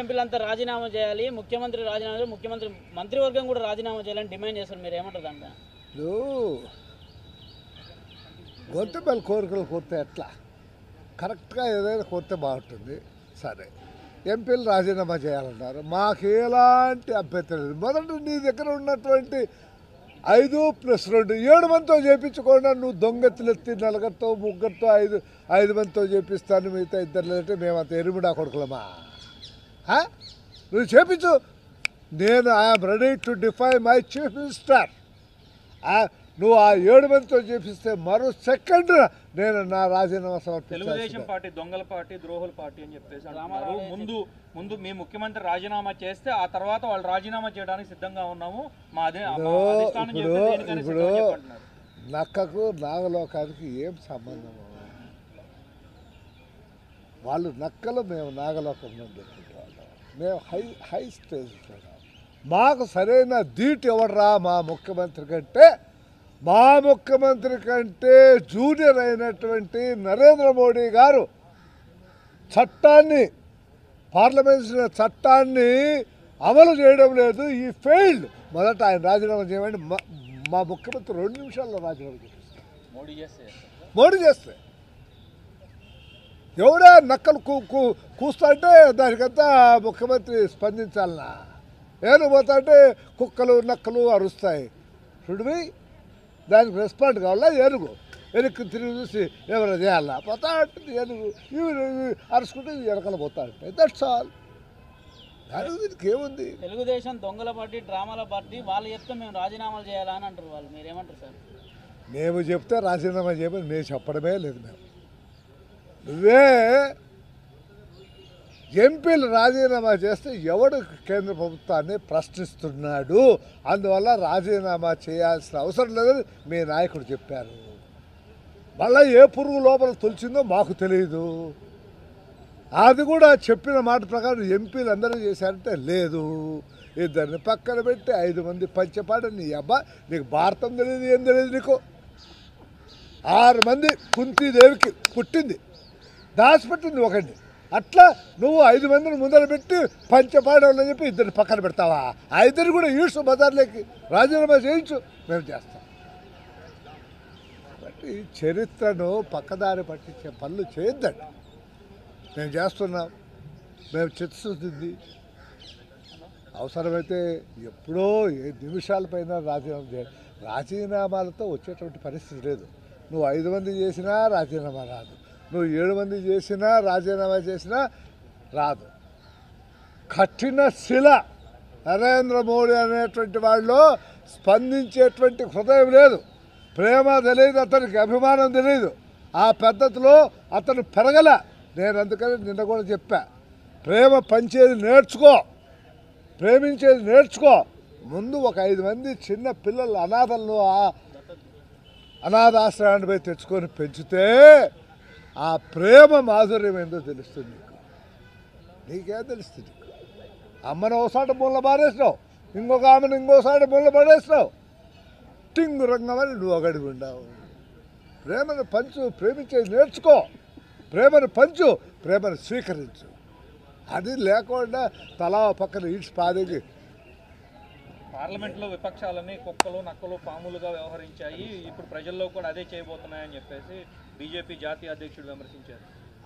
ఎంపీలంతా రాజీనామా చేయాలి ముఖ్యమంత్రి రాజీనామా చేయాలి ముఖ్యమంత్రి మంత్రివర్గం కూడా రాజీనామా చేయాలని డిమాండ్ చేస్తారు మీరు ఏమంటారు దాంట్లో గొంతు గొంతుపల్లి కోరికలు కోరితే ఎట్లా? కరెక్ట్గా ఏదైనా కోరితే బాగుంటుంది. సరే. ఎంపీలు రాజీనామా చేయాలన్నారు. మాకు ఎలాంటి అభ్యంతరం లేదు. మొదట నీ దగ్గర ఉన్నటువంటి ఐదు ప్లస్ రెండు ఏడు మందితో చేయించుకోండి నువ్వు దొంగెత్తులెత్తి నలుగురితో ముగ్గురితో ఐదు ఐదు మందితో చేపిస్తాను మిగతా ఇద్దరు లేదంటే మేమంత ఎరుముడా కొడుకులమా? నువ్వు చేపించు. నేను I'm ready to defy my chief minister నువ్వు ఆ ఏడు మందితో చేపిస్తే మరో సెకండ్ నేను నా రాజీనామా తెలుగుదేశం పార్టీ దొంగల పార్టీ ద్రోహుల పార్టీ అని చెప్పేసి అంటున్నారు. ముందు ముందు మీ ముఖ్యమంత్రి రాజీనామా చేస్తే ఆ తర్వాత వాళ్ళు రాజీనామా చేయడానికి సిద్ధంగా ఉన్నాము. మా అదే ఇప్పుడు అని. నక్కకు నాగలోకానికి ఏం సంబంధం? వాళ్ళు నక్కలు మేము నాగలోకం నుండి వాళ్ళు మేము హై హై స్టేజ్ మాకు సరైన ధీట్ ఎవడరా మా ముఖ్యమంత్రి కంటే? మా ముఖ్యమంత్రి కంటే జూనియర్ అయినటువంటి నరేంద్ర మోడీ గారు చట్టాన్ని పార్లమెంట్ చట్టాన్ని అమలు చేయడం లేదు ఈ ఫెయిల్డ్. మొదట ఆయన రాజీనామా చేయమండి మా- ముఖ్యమంత్రి రెండు నిమిషాల్లో రాజీనామా చేపిస్తారు. మోడీ చేస్తే. మోడీ చేస్తే. ఎవడా నక్కలు కూ కూ కూస్తా అంటే దానికంతా ముఖ్యమంత్రి స్పందించాలనా? ఏను పోతా అంటే కుక్కలు నక్కలు అరుస్తాయి. చూడువి దానికి రెస్పాండ్ కావాలా? ఏనుగు. వెనక్కి తిరిగి చూసి ఎవరైనా చేయాలా? పోతా ఉంటుంది ఏనుగు. ఇవి అరుచుకుంటే వెనకాల పోతా ఉంటాయి దట్స్ ఆల్ దానికి దీనికి ఏముంది? తెలుగుదేశం దొంగల పార్టీ డ్రామాల పార్టీ వాళ్ళు చెప్తే మేము రాజీనామాలు చేయాలా అని అంటారు వాళ్ళు. మీరు ఏమంటారు సార్? మేము చెప్తే రాజీనామా చేయమని మేము చెప్పడమే లేదు మేము. నువ్వే ఎంపీలు రాజీనామా చేస్తే ఎవడు కేంద్ర ప్రభుత్వాన్ని ప్రశ్నిస్తున్నాడు? అందువల్ల రాజీనామా చేయాల్సిన అవసరం లేదని మీ నాయకుడు చెప్పారు. మళ్ళీ ఏ పురుగు లోపల తొలిచిందో మాకు తెలియదు అది కూడా చెప్పిన మాట ప్రకారం ఎంపీలు అందరూ చేశారంటే లేదు. ఇద్దరిని పక్కన పెట్టి ఐదు మంది పంచపాడ నీ అబ్బా నీకు భారతం తెలియదు ఏం తెలియదు నీకు? ఆరు మంది కుంతీదేవికి పుట్టింది. దాచిపెట్టింది ఒకటి అట్లా నువ్వు ఐదు మందిని ముందర పెట్టి పంచపాడవాళ్ళని చెప్పి ఇద్దరిని పక్కన పెడతావా? ఆ ఇద్దరు కూడా ఈడ్చు బజార్లోకి రాజీనామా చేయించు మేము చేస్తాం. కాబట్టి చరిత్రను పక్కదారి పట్టించే పనులు చేయొద్దండి. మేము చేస్తున్నాం. మేము చిత్తశుద్ధింది. అవసరమైతే ఎప్పుడో ఏ నిమిషాలపైన రాజీనామా చేయాలి రాజీనామాలతో వచ్చేటువంటి పరిస్థితి లేదు. నువ్వు ఐదు మంది చేసినా రాజీనామా రాదు. నువ్వు ఏడు మంది చేసినా రాజీనామా చేసినా రాదు. కఠిన శిల నరేంద్ర మోడీ అనేటువంటి వాళ్ళు స్పందించేటువంటి హృదయం లేదు. ప్రేమ తెలియదు అతనికి అభిమానం తెలియదు ఆ పద్ధతిలో అతను పెరగల. నేను అందుకని నిన్న కూడా చెప్పా. ప్రేమ పంచేది నేర్చుకో. ప్రేమించేది నేర్చుకో. ముందు ఒక ఐదు మంది చిన్న పిల్లలు అనాథలను అనాథాశ్రయాన్ని పోయి తెచ్చుకొని పెంచితే ఆ ప్రేమ మాధుర్యం ఏందో తెలుస్తుంది నీకు. నీకేం తెలుస్తుంది? నీకు అమ్మను ఒకసారి మూల పారేసినావు ఇంకొక ఆమెను ఇంకోసారి మూల పడేసినావు. టింగు రంగమని నువ్వు అగడి ఉండావు. ప్రేమను పంచు ప్రేమించేది నేర్చుకో. ప్రేమను పంచు ప్రేమను స్వీకరించు. అది లేకుండా తలా పక్కన ఈడ్చి పాదేకి పార్లమెంట్లో విపక్షాలన్నీ కుక్కలు నక్కలు పాములుగా వ్యవహరించాయి. ఇప్పుడు ప్రజల్లో కూడా అదే చేయబోతున్నాయని చెప్పేసి బీజేపీ జాతీయ అధ్యక్షుడు విమర్శించారు.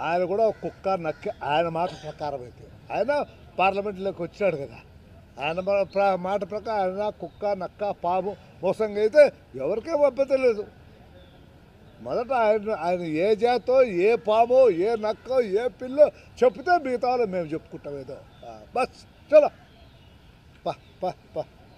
ఆయన కూడా కుక్క నక్క ఆయన మాట ప్రకారం అయితే. ఆయన పార్లమెంట్లోకి వచ్చినాడు కదా. ఆయన మా- ప్ర- మాట ప్రకారం ఆయన కుక్క నక్క పాము మోసంగా అయితే ఎవరికే అభ్యంతరం లేదు. మొదట ఆయన ఆయన ఏ జాతో ఏ పామో ఏ నక్కో ఏ పిల్లో చెప్తే మిగతా వాళ్ళు మేము చెప్పుకుంటాం ఏదో. బస్ చలో. పా పా పా.